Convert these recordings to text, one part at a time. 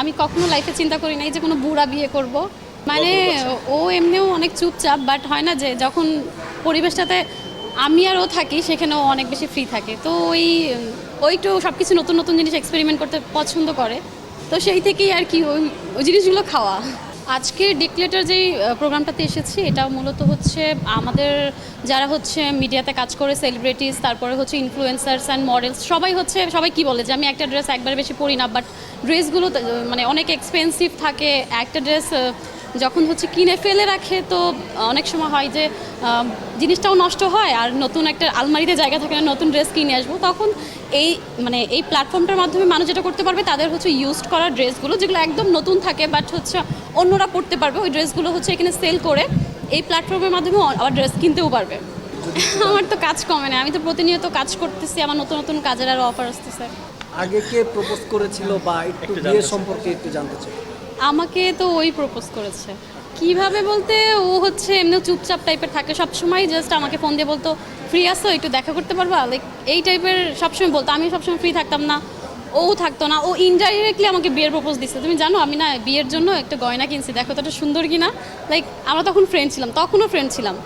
আমি কখনো লাইফে চিন্তা করি নাই যে কোনো বুড়া বিয়ে করব। মানে ও এমনিও অনেক চুপচাপ বাট হয় না যে যখন পরিবেশটাতে আমি আর ও থাকি সেখানেও অনেক বেশি ফ্রি থাকে। তো ওই ওই একটু সব কিছু নতুন নতুন জিনিস এক্সপেরিমেন্ট করতে পছন্দ করে। তো সেই থেকেই আর কি ওই ওই জিনিসগুলো খাওয়া। আজকে ডিক্লেটার যেই প্রোগ্রামটাতে এসেছি, এটা মূলত হচ্ছে আমাদের যারা হচ্ছে মিডিয়াতে কাজ করে সেলিব্রিটিস তারপরে হচ্ছে ইনফ্লুয়েন্সার্স অ্যান্ড মডেলস সবাই হচ্ছে, সবাই কি বলে যে আমি একটা ড্রেস একবার বেশি পরি না বাট ড্রেসগুলো মানে অনেক এক্সপেন্সিভ থাকে, একটা ড্রেস যখন হচ্ছে কিনে ফেলে রাখে তো অনেক সময় হয় যে জিনিসটাও নষ্ট হয় আর নতুন একটা আলমারিতে জায়গা থাকে না নতুন ড্রেস কিনে আসব তখন এই মানে এই প্ল্যাটফর্মটার মাধ্যমে মানুষ যেটা করতে পারবে তাদের হচ্ছে ইউজড করা ড্রেসগুলো যেগুলো একদম নতুন থাকে বাট হচ্ছে অন্যরা পড়তে পারবে ওই ড্রেসগুলো হচ্ছে এখানে সেল করে এই প্ল্যাটফর্মের মাধ্যমে আবার ড্রেস কিনতেও পারবে। আমার তো কাজ কমে না আমি তো প্রতিনিয়ত কাজ করতেছি আমার নতুন নতুন কাজের আরও অফার আসতেছে। আগে কে প্রপোজ করেছিল বা একটু বিয়ে সম্পর্কে একটু জানতে চাই। আমাকে তো ওই প্রপোজ করেছে। কীভাবে বলতে ও হচ্ছে এমনি চুপচাপ টাইপের থাকে, সবসময় জাস্ট আমাকে ফোন দিয়ে বলতো, ফ্রি আসো একটু দেখা করতে পারবা? লাইক এই টাইপের সবসময় বলতো। আমি সবসময় ফ্রি থাকতাম না, ও থাকতো না। ও ইনডাইরেক্টলি আমাকে বিয়ের প্রপোজ দিচ্ছে তুমি জানো, আমি না বিয়ের জন্য একটা গয়না কিনছি। দেখো তো সুন্দর কিনা? লাইক আমরা তখন ফ্রেন্ড ছিলাম, তখনও ফ্রেন্ড ছিলাম।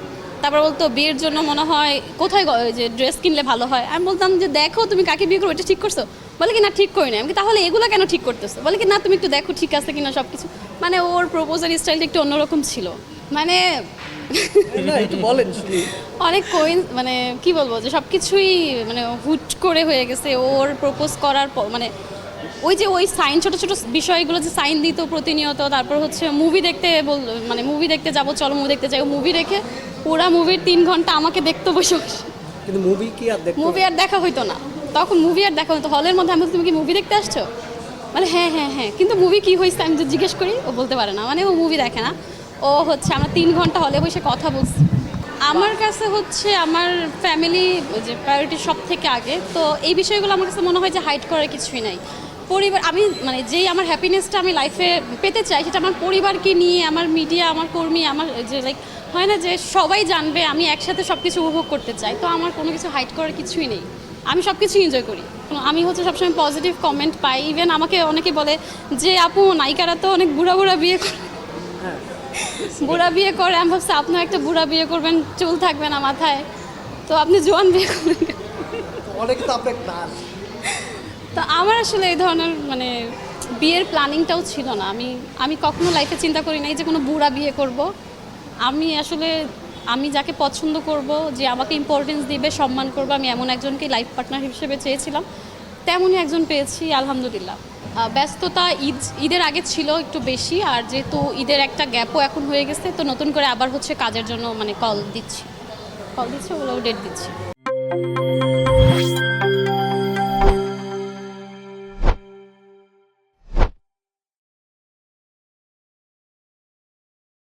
তারপর বলতো বিয়ের জন্য মনে হয় কোথায় যে ড্রেস কিনলে ভালো হয়? আমি বলতাম যে দেখো তুমি কাকে বিয়ে করো এটা ঠিক করছ? বলে কি না ঠিক করি না আমি তাহলে এগুলো কেন ঠিক করতেছো? বলে কি না তুমি একটু দেখো ঠিক আছে কিনা সব কিছু মানে ওর প্রপোজাল স্টাইলটা একটু অন্যরকম ছিল। মানে বলেন অনেক কোইন মানে কি বলব যে সব কিছুই মানে হুট করে হয়ে গেছে। ওর প্রপোজ করার পর মানে ওই যে ওই সাইন ছোট ছোট বিষয়গুলো যে সাইন দিত প্রতিনিয়ত তারপর হচ্ছে মুভি দেখতে বল মানে মুভি দেখতে যাব চলো মুভি দেখতে যাই। মুভি রেখে পুরা মুভির তিন ঘণ্টা আমাকে দেখতে বসে। কিন্তু মুভি কি আর দেখতে মুভি আর দেখা হইতো না। তখন মুভি আর দেখা হতো হলের মধ্যে আমি তুমি কি মুভি দেখতে আসছো? মানে হ্যাঁ হ্যাঁ হ্যাঁ। কিন্তু মুভি কি হয়েছে আমি যদি জিজ্ঞেস করি ও বলতে পারে না। মানে ও মুভি দেখে না। ও হচ্ছে আমরা তিন ঘণ্টা হলে বসে কথা বলছি। আমার কাছে হচ্ছে আমার ফ্যামিলি যে প্রায়োরিটি সব থেকে আগে। তো এই বিষয়গুলো আমার কাছে মনে হয় যে হাইড করার কিছুই নাই। পরিবার আমি মানে যেই আমার হ্যাপিনেসটা আমি লাইফে পেতে চাই সেটা আমার পরিবারকে নিয়ে আমার মিডিয়া আমার কর্মী আমার যে লাইক হয় না যে সবাই জানবে আমি একসাথে সব কিছু উপভোগ করতে চাই। তো আমার কোনো কিছু হাইড করার কিছুই নেই। আমি সব কিছু এনজয় করি আমি হচ্ছে সবসময় পজিটিভ কমেন্ট পাই। ইভেন আমাকে অনেকে বলে যে আপু নায়িকারা তো অনেক বুড়া বুড়া বিয়ে করে হ্যাঁ। বুড়া বিয়ে করে। আমি ভাবছি আপনিও একটা বুড়া বিয়ে করবেন চুল থাকবে না মাথায়। তো আপনি জোয়ান বিয়ে করবেন কেন? অনেক তো আপনার ক্লাস তো আমার আসলে এই ধরনের মানে বিয়ের প্ল্যানিংটাও ছিল না। আমি আমি কখনো লাইফে চিন্তা করি নাই যে কোনো বুড়া বিয়ে করব। আমি আসলে, আমি যাকে পছন্দ করব, যে আমাকে ইম্পর্টেন্স দিবে, সম্মান করবে, আমি এমন একজনকে লাইফ পার্টনার হিসেবে চেয়েছিলাম, তেমনই একজন পেয়েছি, আলহামদুলিল্লাহ। ব্যস্ততা ঈদ, ঈদের আগে ছিল একটু বেশি, আর যেহেতু ঈদের একটা গ্যাপও এখন হয়ে গেছে, তো নতুন করে আবার হচ্ছে কাজের জন্য মানে কল দিচ্ছি। কল দিচ্ছি ওগুলো ডেট দিচ্ছি।